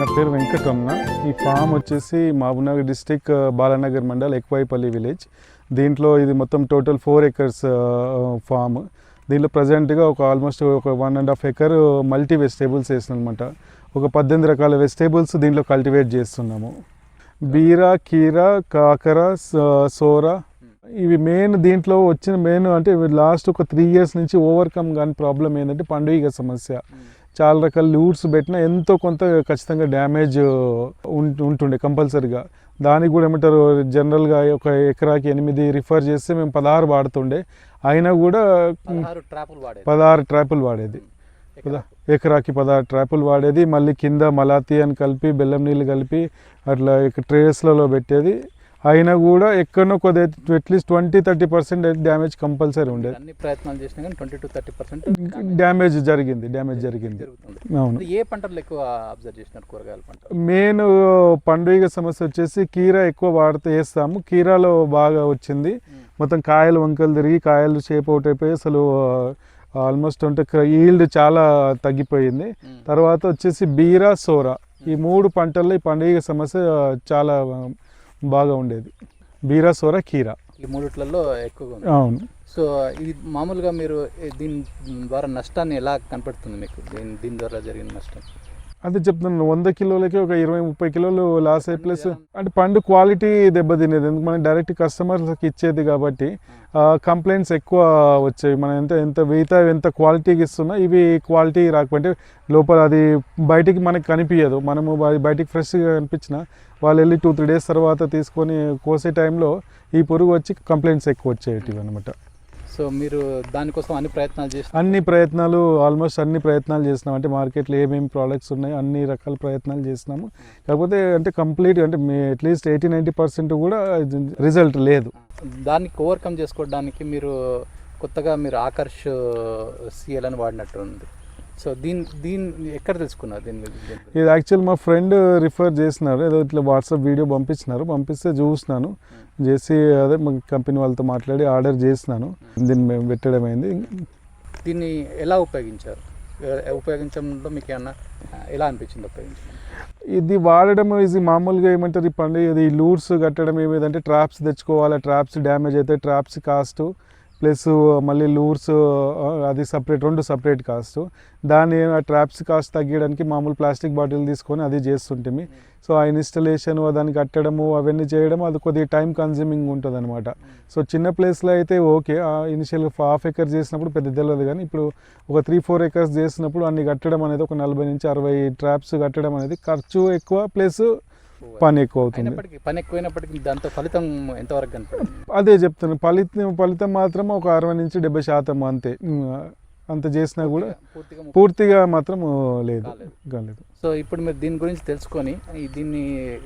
నా పేరు వెంకటరమణ. ఈ ఫామ్ వచ్చేసి Mahabubnagar district uh, Balanagar mandal Ekvaipalli village దీంట్లో ఇది మొత్తం టోటల్ ఫోర్ ఎకర్స్ ఫామ్ దీంట్లో ప్రజెంట్గా ఒక ఆల్మోస్ట్ ఒక one and half acre multi vegetables వేసిన అనమాట ఒక పద్దెనిమిది రకాల వెజిటేబుల్స్ దీంట్లో కల్టివేట్ చేస్తున్నాము. బీరా కీరా కాకర సోర సోరా. ఇవి మెయిన్ దీంట్లో వచ్చిన మెయిన్ అంటే లాస్ట్ ఒక త్రీ ఇయర్స్ నుంచి ఓవర్కమ్ కాని ప్రాబ్లం ఏంటంటే పండుగ సమస్య. Hmm. చాలా రకాల లూట్స్ పెట్టినా ఎంతో కొంత ఖచ్చితంగా డ్యామేజ్ ఉంటుండే కంపల్సరీగా. దానికి కూడా ఏమంటారు జనరల్గా ఒక ఎకరాకి ఎనిమిది రిఫర్ చేస్తే మేము పదహారు వాడుతుండే. అయినా కూడా పదహారు ట్రాపులు వాడేది. ఎకరాకి పదహారు ట్రాపులు వాడేది. మళ్ళీ కింద మలాతి అని కలిపి బెల్లం నీళ్ళు కలిపి అట్లా ట్రేస్లలో పెట్టేది. అయినా కూడా ఎక్కడో కొద్ది at least twenty thirty percent damage compulsory ఉండేది. అన్ని ప్రయత్నాలు చేసినా కానీ twenty to thirty percent damage జరిగింది డ్యామేజ్ జరిగింది. అవును. ఏ పంటలు ఎక్కువ అబ్జర్వ్ చేసినారు కూరగాయల పంట? మెయిన్ పండుగ సమస్య వచ్చేసి కీరా ఎక్కువ వాడితే వేస్తాము. కీరాలో బాగా వచ్చింది. మొత్తం కాయలు వంకలు తిరిగి కాయలు షేప్ అవుట్ అయిపోయి అసలు ఆల్మోస్ట్ అంటే ఈల్డ్ చాలా తగ్గిపోయింది. తర్వాత వచ్చేసి బీరా సోరా. ఈ మూడు పంటల్లో ఈ పండుగ సమస్య చాలా బాగా ఉండేది. బీరా సోరా కీరా. ఈ మూడిట్లలో ఎక్కువగా ఉంది. అవును. సో ఇది మామూలుగా మీరు దీని ద్వారా నష్టాన్ని ఎలా కనపడుతుంది మీకు? దీని దీని ద్వారా జరిగిన నష్టం? అదే చెప్తున్నాను. వంద కిలోలకి ఒక ఇరవై ముప్పై కిలోలు లాస్ అయ్యి ప్లస్ అంటే పండు క్వాలిటీ దెబ్బతినేది. ఎందుకు? మనం డైరెక్ట్ కస్టమర్స్కి ఇచ్చేది కాబట్టి కంప్లైంట్స్ ఎక్కువ వచ్చాయి మనం ఎంత ఎంత మిగతా ఎంత క్వాలిటీకి ఇస్తున్నా ఇవి క్వాలిటీ రాకపోతే లోపల అది బయటికి మనకి కనిపించదు మనము బయ- బయటికి ఫ్రెష్గా కనిపించిన వాళ్ళు వెళ్ళి టూ త్రీ డేస్ తర్వాత తీసుకొని కోసే టైంలో ఈ పురుగు వచ్చి కంప్లైంట్స్ ఎక్కువ వచ్చేటివి అనమాట సో మీరు దానికోసం అన్ని ప్రయత్నాలు చేసి అన్ని ప్రయత్నాలు ఆల్మోస్ట్ అన్ని ప్రయత్నాలు చేసినాం. అంటే మార్కెట్లో ఏమేమి ప్రోడక్ట్స్ ఉన్నాయో అన్ని రకాల ప్రయత్నాలు చేసినాము. కాకపోతే అంటే కంప్లీట్ అంటే మీ at least eighty ninety percent కూడా రిజల్ట్ లేదు. దానికి ఓవర్కమ్ చేసుకోవడానికి మీరు కొత్తగా మీరు ఆకర్ష్ సిఎల్ అని వాడినట్టు ఉంది. సో దీని దీన్ని ఎక్కడ తెలుసుకున్నారు దీని దీని? ఇది యాక్చువల్ మా ఫ్రెండ్ రిఫర్ చేసినారు. ఏదో ఇట్లా వాట్సాప్ వీడియో పంపించినారు. పంపిస్తే చూసినాను. చేసి అదే మా కంపెనీ వాళ్ళతో మాట్లాడి ఆర్డర్ చేసినాను. దీన్ని మేము పెట్టడం అయింది దీన్ని ఎలా ఉపయోగించారు? ఉపయోగించడంలో మీకు ఏమన్నా ఎలా అనిపించింది ఉపయోగించడం? ఇది వాడడం ఇది మామూలుగా ఏమంటారు? ఈ పండుగ ఇది లూట్స్ కట్టడం ఏమిదంటే ట్రాప్స్ తెచ్చుకోవాలి. ట్రాప్స్ డ్యామేజ్ అయితే ట్రాప్స్ కాస్ట్ ప్లస్ మళ్ళీ లూర్స్ అది సపరేట్ రెండు సపరేట్ కాస్ట్. దాన్ని ఆ ట్రాప్స్ కాస్ట్ తగ్గించడానికి మామూలు ప్లాస్టిక్ బాటిల్ తీసుకొని అది చేస్తుంటిమి. సో ఆ ఇన్స్టలేషన్ దాన్ని కట్టడము అవన్నీ చేయడం అది కొద్దిగా టైం కన్జ్యూమింగ్ ఉంటుంది అనమాట సో చిన్న ప్లేస్లో అయితే ఓకే. ఇనిషియల్గా హాఫ్ ఎకర్ చేసినప్పుడు పెద్ద తెలియదు కానీ ఇప్పుడు ఒక త్రీ ఫోర్ ఎకర్స్ చేసినప్పుడు అన్ని కట్టడం అనేది ఒక నలభై నుంచి అరవై ట్రాప్స్ కట్టడం అనేది ఖర్చు ఎక్కువ ప్లస్ పని ఎక్కువ అవుతుంది అయినప్పటికీ పని ఎక్కువైనప్పటికీ దాంతో ఫలితం ఎంతవరకు కనపడింది అదే చెప్తాను ఫలితం ఫలితం మాత్రం ఒక అరవై నుంచి డెబ్బై శాతం అంతే. అంత చేసినా కూడా పూర్తిగా మాత్రం లేదు కాలేదు. సో ఇప్పుడు మీరు దీని గురించి తెలుసుకొని దీన్ని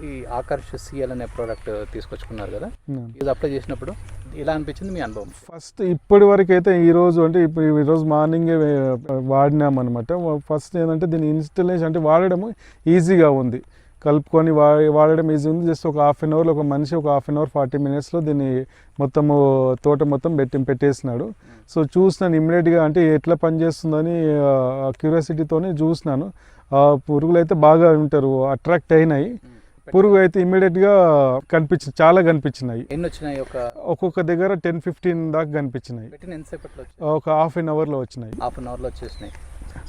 ఈ ఆకర్ష్ సిఎల్ అనే ప్రోడక్ట్ తీసుకొచ్చుకున్నారు కదా. ఇది అప్లై చేసినప్పుడు ఎలా అనిపించింది మీ అనుభవం? ఫస్ట్ ఇప్పటి వరకు అయితే ఈ రోజు అంటే ఇప్పుడు ఈ రోజు మార్నింగే వాడినాం అనమాట ఫస్ట్ ఏంటంటే దీని ఇన్స్టలేషన్ అంటే వాడడం ఈజీగా ఉంది. కలుపుకొని వా వాడడం ఈజీ ఉంది. జస్ట్ ఒక హాఫ్ అన్ అవర్లో ఒక మనిషి ఒక హాఫ్ అన్ అవర్ ఫార్టీ మినిట్స్లో దీన్ని మొత్తము తోట మొత్తం పెట్టి పెట్టేసినాడు. సో చూసినాను ఇమ్మీడియట్గా అంటే ఎట్లా పనిచేస్తుందని క్యూరియాసిటీతోనే చూసినాను. ఆ పురుగులు అయితే బాగా ఉంటారు అట్రాక్ట్ అయినాయి. పురుగు అయితే ఇమ్మీడియట్గా కనిపించింది చాలా కనిపించినాయి. ఎన్ని వచ్చినాయి ఒక? ఒక్కొక్క దగ్గర టెన్ ఫిఫ్టీన్ దాకా కనిపించినాయి. ఒక హాఫ్ అన్ అవర్లో వచ్చినాయి. హాఫ్ అన్ అవర్లో వచ్చేసినాయి.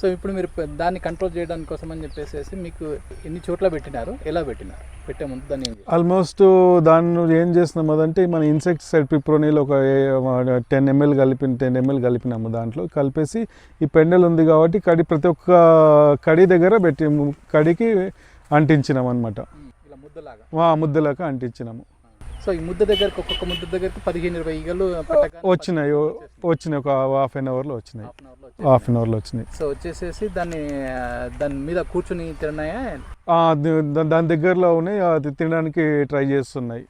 సో ఇప్పుడు మీరు దాన్ని కంట్రోల్ చేయడానికి కోసం అని చెప్పేసి మీకు ఎన్ని చోట్ల పెట్టినారు? ఎలా పెట్టినారు? పెట్టే ముందు దాన్ని? ఆల్మోస్ట్ దాన్ని ఏం చేస్తున్నాం అదంటే మన ఇన్సెక్టిసైడ్ పిప్రోనిల్ ఒక టెన్ ఎంఎల్ కలిపి టెన్ ఎంఎల్ కలిపినాము దాంట్లో. కలిపేసి ఈ పెండల్ ఉంది కాబట్టి కడి ప్రతి ఒక్క కడి దగ్గర పెట్టి కడికి అంటించినాం అనమాట ముద్దలాగా? ముద్దలాగా అంటించినాము. సో ఈ ముద్ద దగ్గరకు ఒక్కొక్క ముద్ద దగ్గరకు పదిహేను ఇరవై ఈగలు పట్టగానే వచ్చినాయి వచ్చినాయి ఒక హాఫ్ అన్ అవర్లో వచ్చినాయి హాఫ్ అన్ అవర్లో వచ్చేసాయి. హాఫ్ అన్ అవర్లో వచ్చినాయి సో వచ్చేసేసి దాన్ని ఆ, దాని మీద కూర్చుని తిన్నాయా ఆ, ది- దా- దాని దగ్గరలో ఉన్నాయి అది తినడానికి ట్రై చేస్తున్నాయి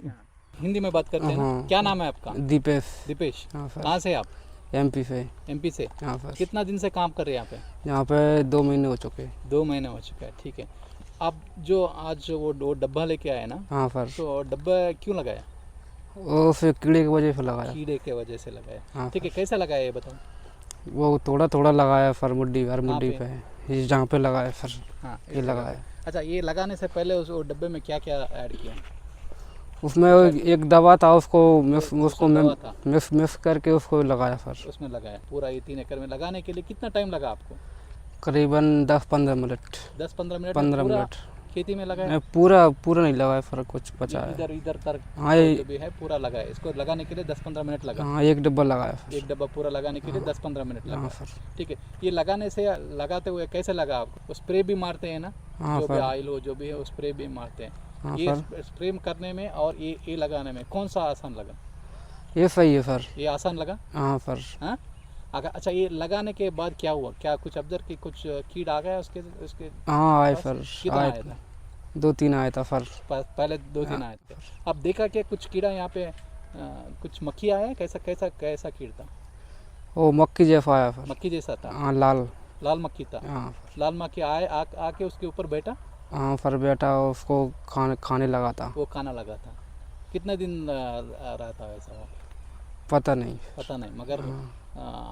हिंदी में बात करते हैं ना? हाँ। क्या नाम है आपका दीपेश दीपेश हाँ सर कहाँ से आप एम पी से एमपी से हाँ सर कितना दिन से काम कर रहे हैं यहाँ पे यहाँ पे दो महीने हो चुके हैं दो महीने हो चुका है ठीक है आप जो आज वो वो डब्बा लेके आए ना हाँ सर तो डब्बा क्यों लगाया? वो फिर कीड़े की वजह से लगाया। कीड़े के वजह से लगाया। हाँ ठीक है कैसा लगाया ये बताओ? वो थोड़ा थोड़ा लगाया सर मुड्डी हर मुड्डी पे? ये जहाँ पे लगाया सर हाँ ये लगाया अच्छा ये लगाने से पहले उस डब्बे में क्या क्या ऐड किया? उसमें एक दवा था उसको मिक्स उसको। मिक्स मिक्स करके उसको लगाया सर उसमें लगाया। पूरा ये तीन एकड़ में लगाने के लिए कितना टाइम लगा आपको? करीबन दस पंद्रह मिनट। दस पंद्रह मिनट पंद्रह मिनट। खेती में लगाया नहीं, पूरा पूरा नहीं लगाया सर कुछ बचा है। इधर इधर तक हाँ ये भी है पूरा लगाया इसको लगाने के लिए दस पंद्रह मिनट लगा। हाँ एक डब्बा लगाया सर एक डब्बा पूरा लगाने के लिए दस पंद्रह मिनट हाँ लगा। सर ठीक है ये लगाने से लगाते हुए कैसे लगा? आपको स्प्रे भी मारते हैं ना? हाँ जो भी ऑयल हो जो भी है स्प्रे भी मारते हैं। हाँ ये स्प्रे करने में और ये ये लगाने में कौन सा आसान लगा? ये सही है सर ये आसान लगा? हाँ सर हाँ? अगर अच्छा ये लगाने के बाद क्या हुआ? क्या कुछ ऑब्ज़र्व की कुछ कीड़ आ गया उसके उसके हाँ आए? सर कितना आए आया था। दो तीन आया था प- पहले दो तीन आए थे। अब देखा कि कुछ कीड़ा यहाँ पे कुछ मक्खी आया कैसा कैसा कैसा कीड़ था? वो मक्की जैसा आया सर मक्खी जैसा था? हाँ लाल। लाल मक्खी था? हाँ लाल मक्खी आए आके उसके ऊपर बैठा? हाँ सर बेटा उसको खाने खाने लगा था। वो खाना लगा था। कितने दिन अ, रहा था वैसा? पता नहीं। पता नहीं मगर अ,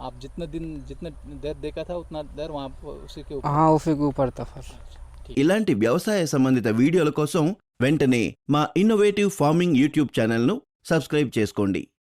आप जितने दिन जितने देर देखा था उतना देर वहाँ पे उसी के ऊपर हाँ उसी के ऊपर था सर ठीक ఇలాంటి వ్యవసాయ సంబంధిత వీడియోల కోసం వెంటనే మా ఇన్నోవేటివ్ ఫార్మింగ్ యూట్యూబ్ ఛానల్ను సబ్స్క్రైబ్ చేసుకోండి